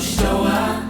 show up.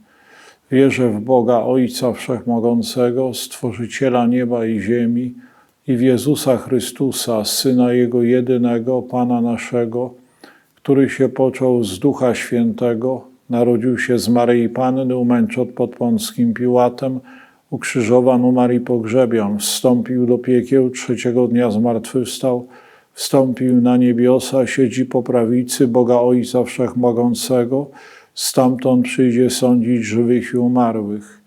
Wierzę w Boga Ojca Wszechmogącego, Stworzyciela nieba i ziemi i w Jezusa Chrystusa, Syna Jego jedynego, Pana naszego, który się począł z Ducha Świętego, narodził się z Maryi Panny, umęczot pod Pąckim Piłatem, ukrzyżowan, umarł i pogrzebion, wstąpił do piekieł, trzeciego dnia zmartwychwstał, wstąpił na niebiosa, siedzi po prawicy Boga Ojca Wszechmogącego, stamtąd przyjdzie sądzić żywych i umarłych.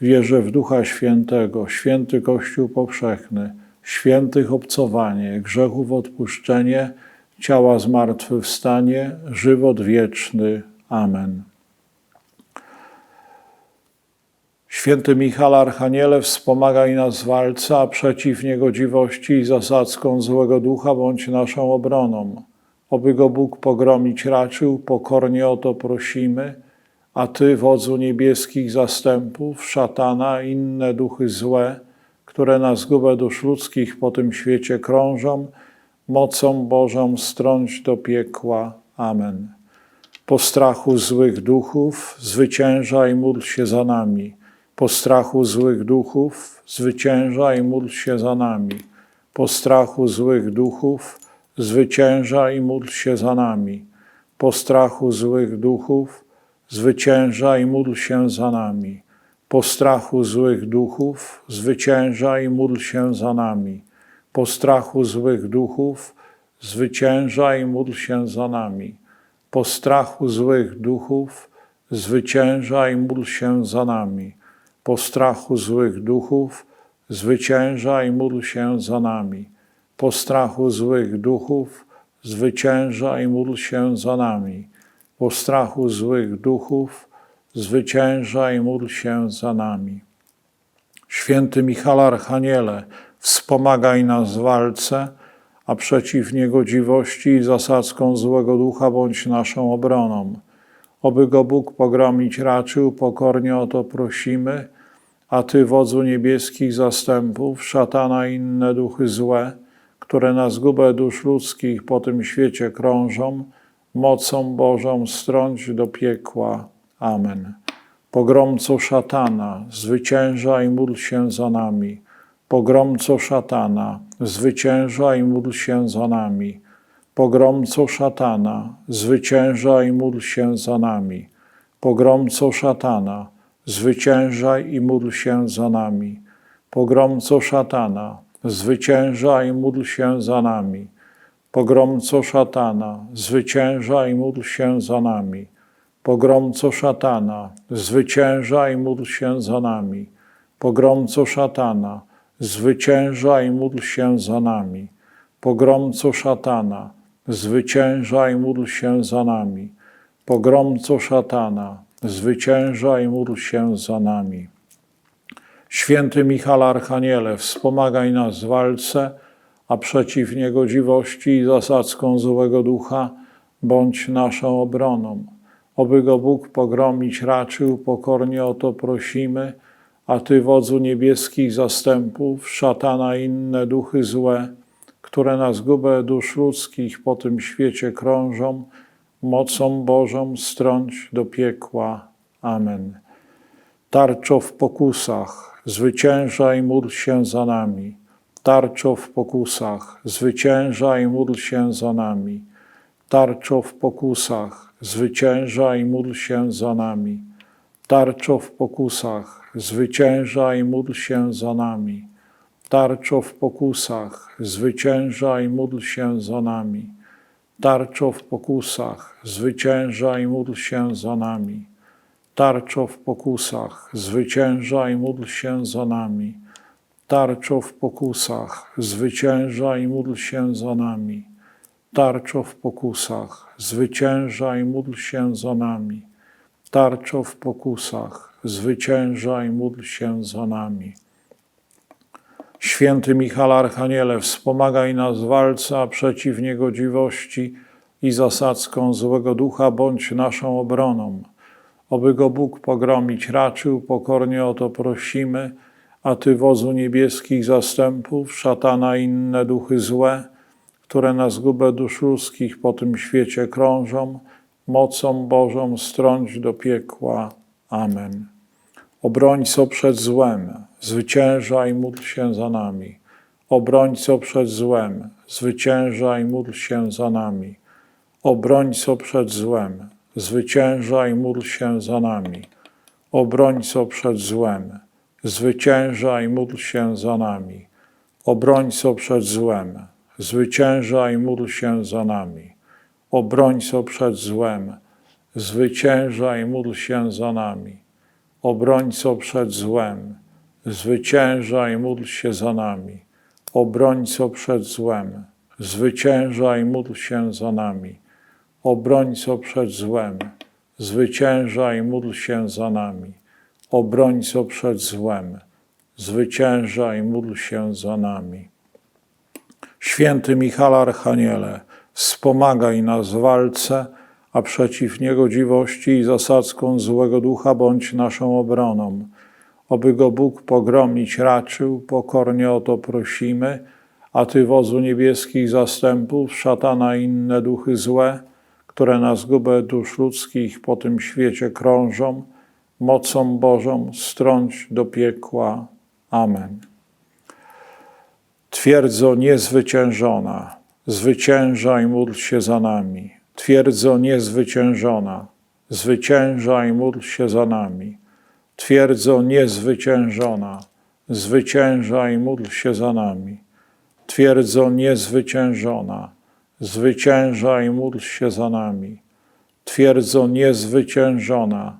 Wierzę w Ducha Świętego, święty Kościół powszechny, świętych obcowanie, grzechów odpuszczenie, ciała zmartwychwstanie, żywot wieczny. Amen. Święty Michał Archaniele, wspomagaj nas w walce, przeciw niegodziwości i zasadzką złego ducha bądź naszą obroną. Oby go Bóg pogromić raczył, pokornie o to prosimy, a Ty, wodzu niebieskich zastępów, szatana inne duchy złe, które na zgubę dusz ludzkich po tym świecie krążą, mocą Bożą strąć do piekła. Amen. Po strachu złych duchów zwyciężaj, módl się za nami. Po strachu złych duchów zwyciężaj, módl się za nami. Po strachu złych duchów zwyciężaj, módl się za nami. Po strachu złych duchów zwyciężaj, módl się za nami. Po strachu złych duchów zwyciężaj, módl się za nami. Po strachu złych duchów zwyciężaj, módl się za nami. Po strachu złych duchów zwyciężaj, módl się za nami. Po strachu złych duchów zwyciężaj, módl się za nami. Po strachu złych duchów zwyciężaj, módl się za nami. Po strachu złych duchów zwyciężaj, módl się za nami. Święty Michał Archaniele, wspomagaj nas w walce, a przeciw niegodziwości i zasadzką złego ducha bądź naszą obroną. Oby go Bóg pogromić raczył, pokornie o to prosimy, a Ty, wodzu niebieskich zastępów, szatana i inne duchy złe, które na zgubę dusz ludzkich po tym świecie krążą, mocą Bożą strąć do piekła. Amen. Pogromco szatana, zwyciężaj, módl się za nami. Pogromco szatana, zwyciężaj, módl się za nami. Pogromco szatana, zwyciężaj, módl się za nami. Pogromco szatana, zwyciężaj i módl się za nami. Pogromco szatana, zwyciężaj i módl się za nami. Pogromco szatana, zwyciężaj i módl się za nami. Pogromco szatana, zwyciężaj i módl się za nami. Pogromco szatana, zwyciężaj i módl się za nami. Pogromco szatana, zwyciężaj i módl się za nami. Pogromco szatana, zwyciężaj i módl się za nami. Święty Michał Archaniele, wspomagaj nas w walce, a przeciw niegodziwości i zasadzką złego ducha bądź naszą obroną. Oby go Bóg pogromić raczył, pokornie o to prosimy, a Ty, wodzu niebieskich zastępów, szatana i inne duchy złe, które na zgubę dusz ludzkich po tym świecie krążą, mocą Bożą strąć do piekła. Amen. Tarczo w pokusach, zwyciężaj, módl się za nami. Tarczo w pokusach, zwyciężaj, módl się za nami. Tarczo w pokusach, zwyciężaj, módl się za nami. Tarczo w pokusach, zwyciężaj, módl się za nami. Tarczo w pokusach, zwyciężaj, módl się za nami. Tarczo w pokusach, zwyciężaj, módl się za nami. Tarczo w pokusach, zwyciężaj, módl się za nami. Tarczo w pokusach, zwyciężaj, módl się za nami. Tarczo w pokusach, zwyciężaj, módl się za nami. Tarczo w pokusach, zwyciężaj, módl się za nami. Święty Michał Archaniele, wspomagaj nas w walce przeciw niegodziwości i zasadzką złego ducha, bądź naszą obroną. Oby go Bóg pogromić raczył, pokornie o to prosimy, a Ty wozu niebieskich zastępów, szatana i inne duchy złe, które na zgubę dusz ludzkich po tym świecie krążą, mocą Bożą strąć do piekła. Amen. Obrońco przed złem, zwyciężaj, módl się za nami. Obrońco przed złem, zwyciężaj, módl się za nami. Obrońco przed złem, zwyciężaj, módl się za nami. Obrońco przed złem, zwyciężaj, módl się za nami. Obrońco przed złem, zwyciężaj, módl się za nami. Obrońco przed złem, zwyciężaj, módl się za nami. Obrońco przed złem, zwyciężaj, módl się za nami. Obrońco przed złem, zwyciężaj, módl się za nami. Obrońco przed złem, zwyciężaj, módl się za nami. Obrońco przed złem, zwyciężaj, módl się za nami. Święty Michał Archaniele, wspomagaj nas w walce, a przeciw niegodziwości i zasadzką złego ducha bądź naszą obroną. Oby go Bóg pogromić raczył, pokornie o to prosimy, a Ty wozu niebieskich zastępów, szatana i inne duchy złe, które na zgubę dusz ludzkich po tym świecie krążą, mocą Bożą strąć do piekła. Amen. Twierdzo niezwyciężona, zwyciężaj, módl się za nami. Twierdzo niezwyciężona, zwyciężaj, módl się za nami. Twierdzo niezwyciężona, zwyciężaj, módl się za nami. Twierdzo niezwyciężona, zwyciężaj, módl się za nami. Twierdzo niezwyciężona,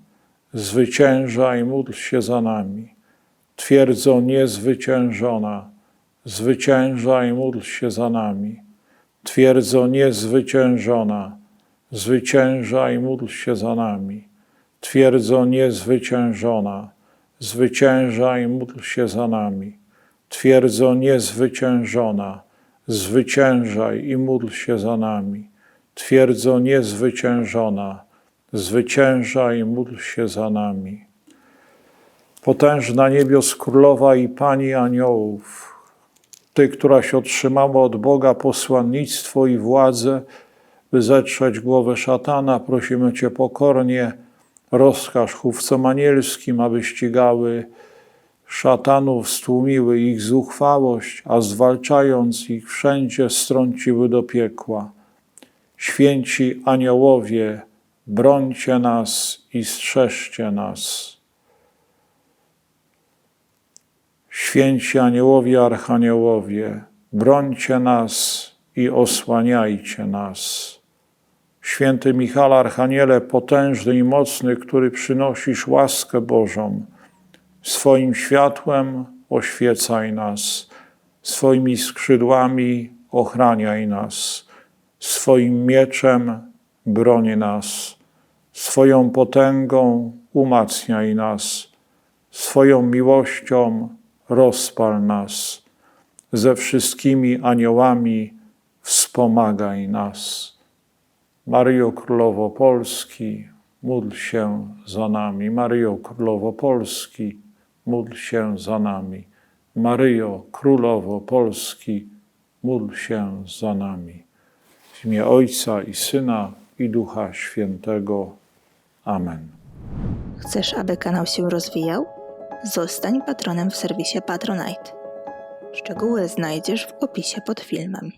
zwyciężaj, módl się za nami. Twierdzo niezwyciężona, zwyciężaj, módl się za nami. Twierdzo niezwyciężona, zwyciężaj, módl się za nami. Twierdzo niezwyciężona, zwyciężaj, módl się za nami. Twierdzo niezwyciężona, zwyciężaj i módl się za nami. Twierdzo niezwyciężona, zwyciężaj i módl się za nami. Potężna niebios królowa i pani aniołów, Ty, któraś otrzymała od Boga posłannictwo i władzę, by zetrzeć głowę szatana, prosimy Cię pokornie, rozkaż chówcom anielskim, aby ścigały szatanów, stłumiły ich zuchwałość, a zwalczając ich wszędzie strąciły do piekła. Święci aniołowie, brońcie nas i strzeżcie nas. Święci aniołowie, archaniołowie, brońcie nas i osłaniajcie nas. Święty Michał Archaniele, potężny i mocny, który przynosisz łaskę Bożą, swoim światłem oświecaj nas, swoimi skrzydłami ochraniaj nas, swoim mieczem broni nas, swoją potęgą umacniaj nas, swoją miłością rozpal nas, ze wszystkimi aniołami wspomagaj nas. Maryjo Królowo Polski, módl się za nami. Maryjo Królowo Polski, módl się za nami. Maryjo Królowo Polski, módl się za nami. W imię Ojca i Syna i Ducha Świętego. Amen. Chcesz, aby kanał się rozwijał? Zostań patronem w serwisie Patronite. Szczegóły znajdziesz w opisie pod filmem.